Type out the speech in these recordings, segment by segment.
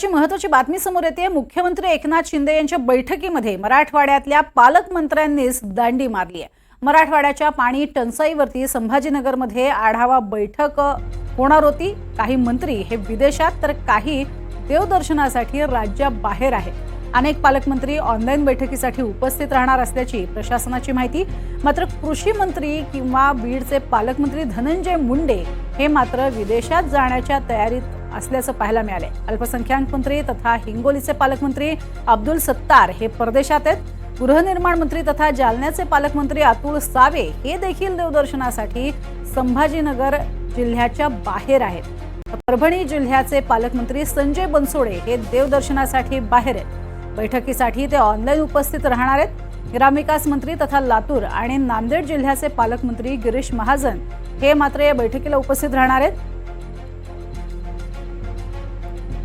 आताची महत्वाची बातमी समोर येते मुख्यमंत्री एकनाथ शिंदे यांच्या बैठकीमध्ये मराठवाड्यातल्या पालकमंत्र्यांनीच दांडी मारली आहे मराठवाड्याच्या पाणी टंचाईवरती संभाजीनगरमध्ये आढावा बैठक होणार होती. काही मंत्री हे विदेशात तर काही देवदर्शनासाठी राज्याबाहेर आहेत. अनेक पालकमंत्री ऑनलाईन बैठकीसाठी उपस्थित राहणार असल्याची प्रशासनाची माहिती. मात्र कृषी मंत्री किंवा बीडचे पालकमंत्री धनंजय मुंडे हे मात्र विदेशात जाण्याच्या तयारीत असल्याचं पाहायला मिळाले अल्पसंख्याक मंत्री तथा हिंगोलीचे पालकमंत्री अब्दुल सत्तार हे परदेशात आहेत. गृहनिर्माण मंत्री तथा जालन्याचे पालकमंत्री अतुल सावे हे देखील देवदर्शनासाठी संभाजीनगर जिल्ह्याच्या बाहेर आहेत. परभणी जिल्ह्याचे पालकमंत्री संजय बनसोडे हे देवदर्शनासाठी बाहेर आहेत. बैठकीसाठी ते ऑनलाईन उपस्थित राहणार आहेत. ग्रामविकास मंत्री तथा लातूर आणि नांदेड जिल्ह्याचे पालकमंत्री गिरीश महाजन हे मात्र या बैठकीला उपस्थित राहणार आहेत.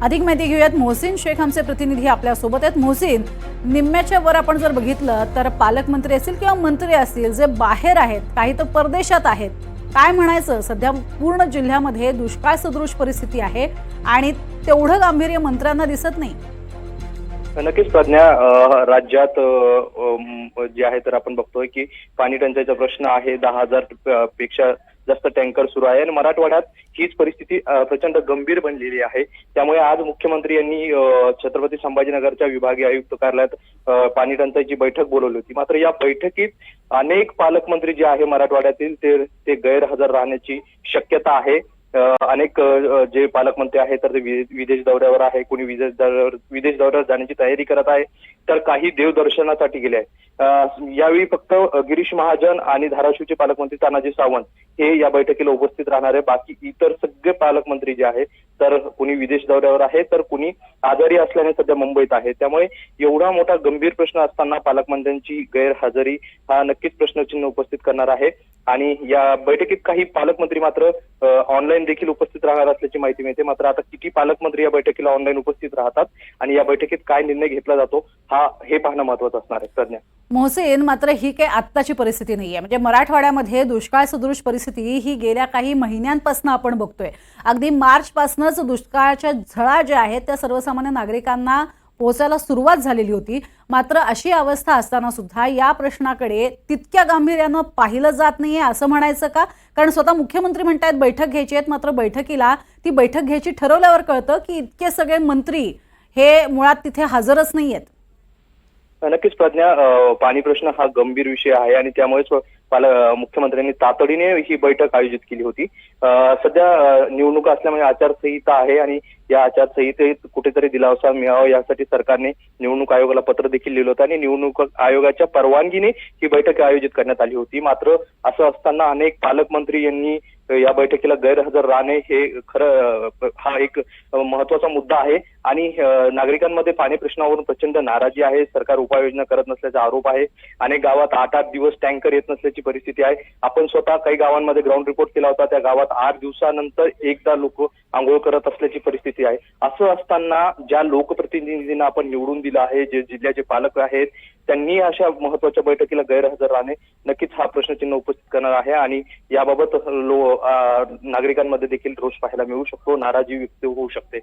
अधिक माहिती घेऊयात. मोहसिन शेख आमचे प्रतिनिधी आपल्यासोबत आहेत. मोहसिन निम्म्याच्या वर आपण जर बघितलं तर पालकमंत्री असतील किंवा मंत्री असतील जे बाहेर आहेत काही तर परदेशात आहेत काय म्हणायचं? सध्या पूर्ण जिल्ह्यामध्ये दुष्काळ सदृश परिस्थिती आहे आणि तेवढं गांभीर्य मंत्र्यांना दिसत नाही. नक्कीच प्रज्ञा राज्यात जे आहे तर आपण बघतोय की पाणी टंचाईचा प्रश्न आहे. दहा हजारपेक्षा जास्त टँकर सुरू आहे. आणि मराठवाड्यात हीच परिस्थिती प्रचंड गंभीर बनलेली आहे. त्यामुळे आज मुख्यमंत्री यांनी छत्रपती संभाजीनगरच्या विभागीय आयुक्त कार्यालयात पाणी टंचाईची बैठक बोलवली होती. मात्र या बैठकीत अनेक पालकमंत्री जे आहे मराठवाड्यातील ते ते गैरहजर राहण्याची शक्यता आहे. अनेक जे पालकमंत्री आहेत तर ते विदेश दौऱ्यावर आहे कोणी विदेश दौऱ्यावर विदेश दौऱ्यावर जाण्याची तयारी करत आहे तर काही देवदर्शनासाठी गेले आहे यावेळी फक्त गिरीश महाजन आणि धाराशिवचे पालकमंत्री तानाजी सावंत हे या बैठकीला उपस्थित राहणार आहे बाकी इतर सगळे पालकमंत्री जे आहे तर कुणी विदेश दौऱ्यावर आहे तर कुणी आजारी असल्याने सध्या मुंबईत आहे. त्यामुळे एवढा मोठा गंभीर प्रश्न असताना पालकमंत्र्यांची गैरहजेरी हा नक्कीच प्रश्नचिन्ह उपस्थित करणार आहे. आणि या बैठकीत काही पालकमंत्री मात्र ऑनलाईन देखील उपस्थित राहणार असल्याची माहिती मिळते. मात्र आता किती पालकमंत्री या बैठकीला ऑनलाईन उपस्थित राहतात. आणि या बैठकीत काय निर्णय घेतला जातो हा हे पाहणं महत्वाचं असणार आहे. प्रज्ञा. मोहसेन मात्र ही काही आत्ताची परिस्थिती नाहीये. म्हणजे मराठवाड्यामध्ये दुष्काळ सदृश परिस्थिती ही गेल्या काही महिन्यांपासून आपण बघतोय. अगदी मार्चपासूनच दुष्काळाच्या झळा ज्या आहेत त्या सर्वसामान्य नागरिकांना पोहोचायला सुरुवात झालेली होती. मात्र अशी अवस्था असताना सुद्धा या प्रश्नाकडे तितक्या गांभीर्यानं पाहिलं जात नाहीये असं म्हणायचं का? कारण स्वतः मुख्यमंत्री म्हणतायत बैठक घ्यायची आहेत मात्र बैठकीला ती बैठक घ्यायची ठरवल्यावर कळतं की इतके सगळे मंत्री हे मुळात तिथे हजरच नाही आहेत नक्कीच प्रज्ञा पाणी प्रश्न हा गंभीर विषय आहे आणि त्यामुळेच पाल मुख्यमंत्र्यांनी तातडीने ही बैठक आयोजित केली होती. सध्या निवडणुका असल्यामुळे आचारसंहिता आहे आणि या आचारसंहितेत कुठेतरी दिलासा मिळावा यासाठी सरकारने निवडणूक आयोगाला पत्र देखील लिहिलं होतं आणि निवडणूक आयोगाच्या परवानगीने ही बैठक आयोजित करण्यात आली होती. मात्र असं असताना अनेक पालकमंत्री यांनी या बैठकीला गैरहजर राहणे हे खरं हा एक महत्त्वाचा मुद्दा आहे. आणि नागरिकांमध्ये पाणी प्रश्नावरून प्रचंड नाराजी आहे. सरकार उपाययोजना करत नसल्याचा आरोप आहे. अनेक गावात आठ आठ दिवस टँकर येत नसल्याची परिस्थिती आहे. आपण स्वतः काही गावांमध्ये ग्राउंड रिपोर्ट केला होता. त्या गावात आठ दिवसानंतर एकदा लोक आंघोळ करत असल्याची परिस्थिती आहे. असं असताना ज्या लोकप्रतिनिधींना आपण निवडून दिलं आहे जे जिल्ह्याचे पालक आहेत त्यांनी अशा महत्त्वाच्या बैठकीला गैरहजर राहणे नक्कीच हा प्रश्नचिन्ह उपस्थित करणार आहे आणि याबाबत लो नागरिकांमध्ये देखील रोष पाहायला मिळू शकतो. नाराजी व्यक्त होऊ शकते.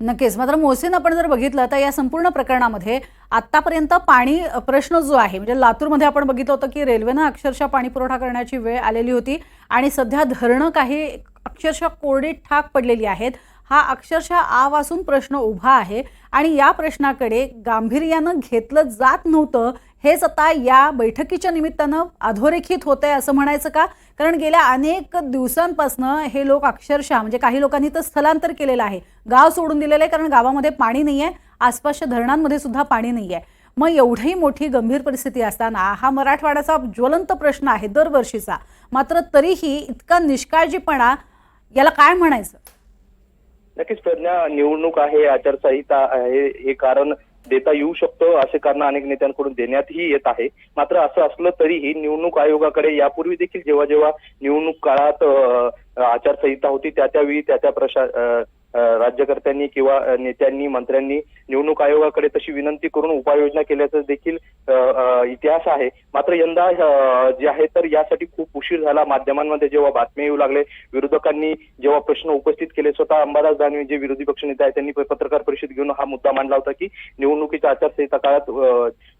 नक्कीच. मात्र मोहसिन आपण जर बघितलं तर या संपूर्ण प्रकरणामध्ये आतापर्यंत पाणी प्रश्न जो आहे म्हणजे लातूरमध्ये आपण बघितलं होतं की रेल्वेनं अक्षरशः पाणी पुरवठा करण्याची वेळ आलेली होती आणि सध्या धरणं काही अक्षरशः कोरडी ठाक पडलेली आहेत. हा अक्षरशः आवासून प्रश्न उभा आहे आणि या प्रश्नाकडे गांभीर्यानं घेतलं जात नव्हतं. हेच आता या बैठकीच्या निमित्तानं अधोरेखित होतंय असं म्हणायचं का? कारण गेल्या अनेक दिवसांपासनं हे लोक अक्षरशः म्हणजे काही लोकांनी तर स्थलांतर केलेलं आहे. गाव सोडून दिलेलं आहे कारण गावामध्ये पाणी नाही आहे आसपासच्या धरणांमध्ये सुद्धा पाणी नाही आहे मग एवढी मोठी गंभीर परिस्थिती असताना हा मराठवाड्याचा ज्वलंत प्रश्न आहे दरवर्षीचा. मात्र तरीही इतका निष्काळजीपणा याला काय म्हणायचं? नक्कीच प्रज्ञा निवडणूक आहे आचारसंहिता आहे हे कारण देता येऊ शकतो असे कारण अनेक नेत्यांकडून देण्यातही येत आहे. मात्र असं असलं तरीही निवडणूक आयोगाकडे यापूर्वी देखील जेव्हा जेव्हा निवडणूक काळात आचारसंहिता होती त्या त्यावेळी त्या त्या प्रशा राज्यकर्त्यांनी किंवा नेत्यांनी मंत्र्यांनी निवडणूक आयोगाकडे तशी विनंती करून उपाययोजना केल्याचं देखील इतिहास आहे. मात्र यंदा जे आहे तर यासाठी खूप उशीर झाला. माध्यमांमध्ये जेव्हा बातम्या येऊ लागले विरोधकांनी जेव्हा प्रश्न उपस्थित केले स्वतः अंबादास दानवे जे विरोधी पक्षनेते आहेत त्यांनी पत्रकार परिषद घेऊन हा मुद्दा मांडला होता की निवडणुकीच्या आचारसंहिता काळात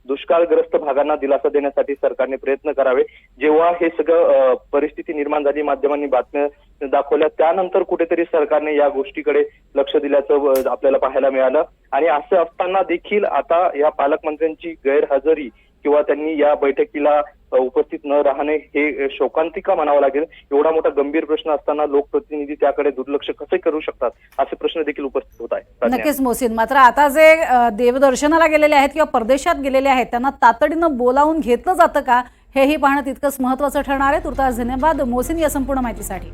दुष्काळग्रस्त भागांना दिलासा देण्यासाठी सरकारने प्रयत्न करावे. जेव्हा हे सगळं परिस्थिती निर्माण झाली माध्यमांनी बातम्या दाखवल्या त्यानंतर कुठेतरी सरकारने या गोष्टीकडे लक्ष दिल्याचं आपल्याला पाहायला मिळालं. आणि असं असताना देखील आता या पालकमंत्र्यांची गैरहजर किंवा त्यांनी या बैठकीला उपस्थित न राहणे हे शोकांतिका म्हणावं लागेल. एवढा मोठा गंभीर प्रश्न असताना लोकप्रतिनिधी त्याकडे दुर्लक्ष कसे करू शकतात? असे प्रश्न देखील उपस्थित होत आहेत. नक्कीच मोसिन मात्र आता जे देवदर्शनाला गेलेले आहेत किंवा परदेशात गेलेले आहेत त्यांना तातडीनं बोलावून घेतलं जातं का? हेही पाहणं तितकंच महत्वाचं ठरणार आहे. तुर्तास धन्यवाद. मोसिन या संपूर्ण माहितीसाठी.